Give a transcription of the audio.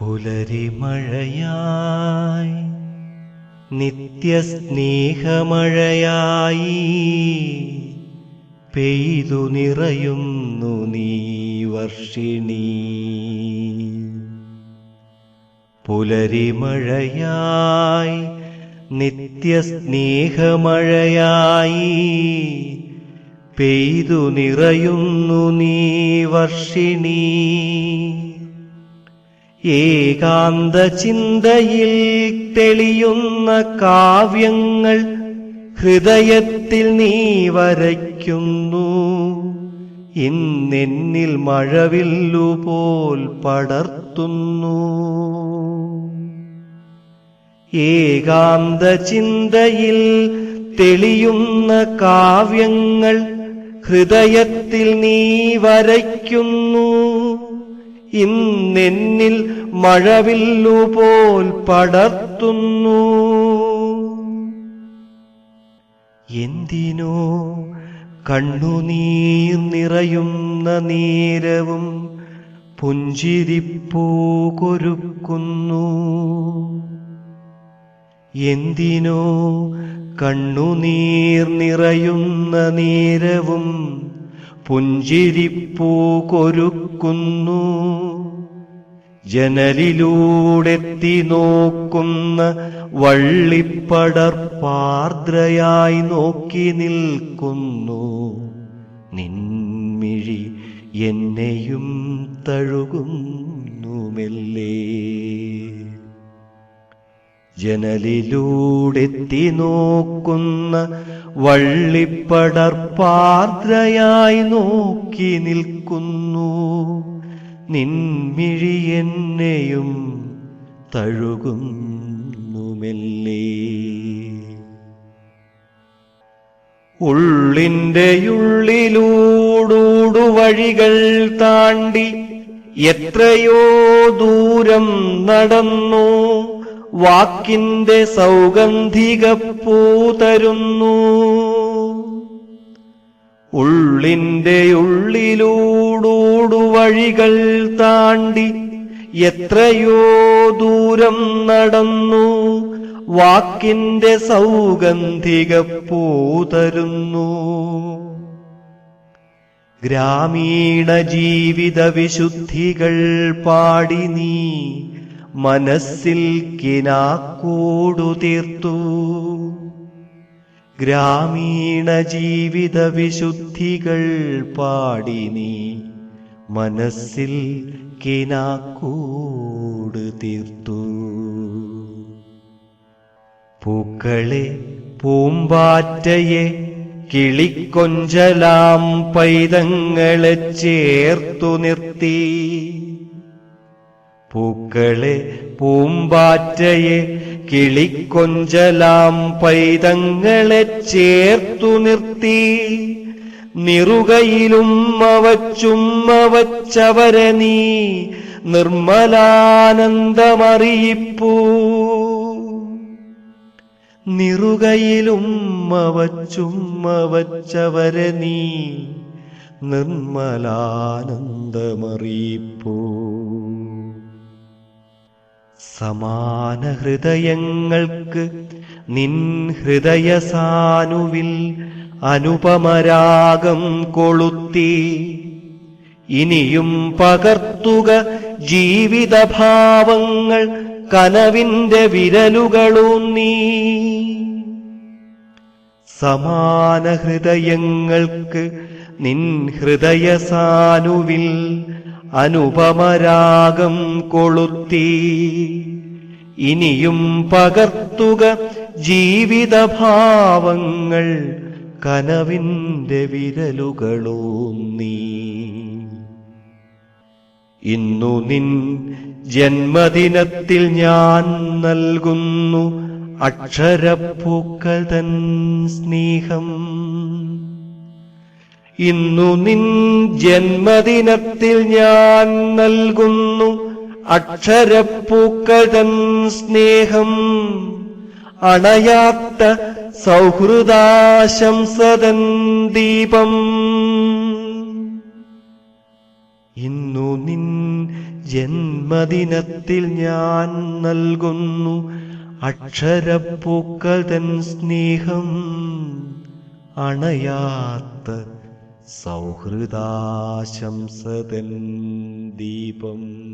പുലരിമഴയായി നിത്യസ്നേഹമഴയായി പെയ്തു നിറയുന്നു നീ വർഷിണി. പുലരിമഴയായി നിത്യസ്നേഹമഴയായി പെയ്തു നിറയുന്നു നീ വർഷിണി. ഏകാന്ത ചിന്തയിൽ തെളിയുന്ന കാവ്യങ്ങൾ ഹൃദയത്തിൽ നീ വരയ്ക്കുന്നു. ഇന്നെന്നിൽ മഴവില്ലുപോൽ പടർത്തുന്നു. ഏകാന്ത ചിന്തയിൽ തെളിയുന്ന കാവ്യങ്ങൾ ഹൃദയത്തിൽ നീ വരയ്ക്കുന്നു. ഇന്നെന്നിൽ മഴവില്ലുപോൽ പടർത്തുന്നു. എന്തിനോ കണ്ണുനീർ നിറയുന്ന നീരവും പുഞ്ചിരിപ്പൂ കൊരുക്കുന്നു എന്തിനോ കണ്ണുനീർ നിറയുന്ന നീരവും പുഞ്ചിരിപ്പൂ കൊരുക്കുന്നു ജനലിലൂടെത്തി നോക്കുന്ന വള്ളിപ്പടർപ്പാർദ്രയായി നോക്കി നിൽക്കുന്നു. നിൻമിഴി എന്നെയും തഴുകുന്നു മെല്ലേ ജനലിലൂടെത്തി നോക്കുന്ന വള്ളിപ്പടർപ്പാർദ്രയായി നോക്കി നിൽക്കുന്നു. നിൻമിഴി എന്നെയും തഴുകുന്നുമെല്ലേ? ഉള്ളിന്റെയുള്ളിലൂടൂടു വഴികൾ താണ്ടി എത്രയോ ദൂരം നടന്നു വാക്കിന്റെ സൗഗന്ധിക പൂ തരുന്നു. ഉള്ളിന്റെ ഉള്ളിലൂടൂടു വഴികൾ താണ്ടി എത്രയോ ദൂരം നടന്നു വാക്കിന്റെ സൗഗന്ധിക തരുന്നു. ഗ്രാമീണ ജീവിത വിശുദ്ധികൾ പാടി നീ മനസ്സിൽ കിനാക്കൂടു തീർത്തു ഗ്രാമീണ ജീവിത വിശുദ്ധികൾ പാടി നീ മനസ്സിൽ കിനാക്കൂട് തീർത്തു. പൂക്കളെ പൂമ്പാറ്റയെ കിളിക്കൊഞ്ചലാം പൈതങ്ങളെ ചേർത്തു നിർത്തി. പൂക്കളെ പൂമ്പാറ്റയെ കിളിക്കൊഞ്ചലാം പൈതങ്ങളെ ചേർത്തു നിർത്തി. നിറുകയിലും അവച്ചുമ്മവച്ചവരെ നീ നിർമ്മലാനന്ദമറിയിപ്പൂ. നിറുകയിലും അവച്ചുമ്മവച്ചവരെ നീ നിർമ്മലാനന്ദമറിയിപ്പൂ. സമാന ഹൃദയങ്ങൾക്ക് നിൻ ഹൃദയസാനുവിൽ അനുപമരാഗം കൊളുത്തി. ഇനിയും പകർത്തുക ജീവിതഭാവങ്ങൾ കനവിന്റെ വിരലുകളൂന്നീ സമാന ഹൃദയങ്ങൾക്ക് നിൻ ഹൃദയസാനുവിൽ അനുപമരാഗം കൊളുത്തി. ഇനിയും പകർത്തുക ജീവിതഭാവങ്ങൾ കനവിന്റെ വിരലുകളൂന്നീ ഇന്നു നിൻ ജന്മദിനത്തിൽ ഞാൻ നൽകുന്നു അക്ഷരപ്പൂക്കൾ തൻ സ്നേഹം. ഇന്നു നിൻ ജന്മദിനത്തിൽ ഞാൻ നൽകുന്നു അക്ഷരപ്പൂക്കൾ തൻ സ്നേഹം. അണയാത്ത സൗഹൃദാശംസതൻ ദീപം. ഇന്നു നിൻ ജന്മദിനത്തിൽ ഞാൻ നൽകുന്നു അക്ഷരപ്പൂക്കൾ തൻ സ്നേഹം. അണയാത്ത സൗഹൃദാശംസതൻ ദീപം.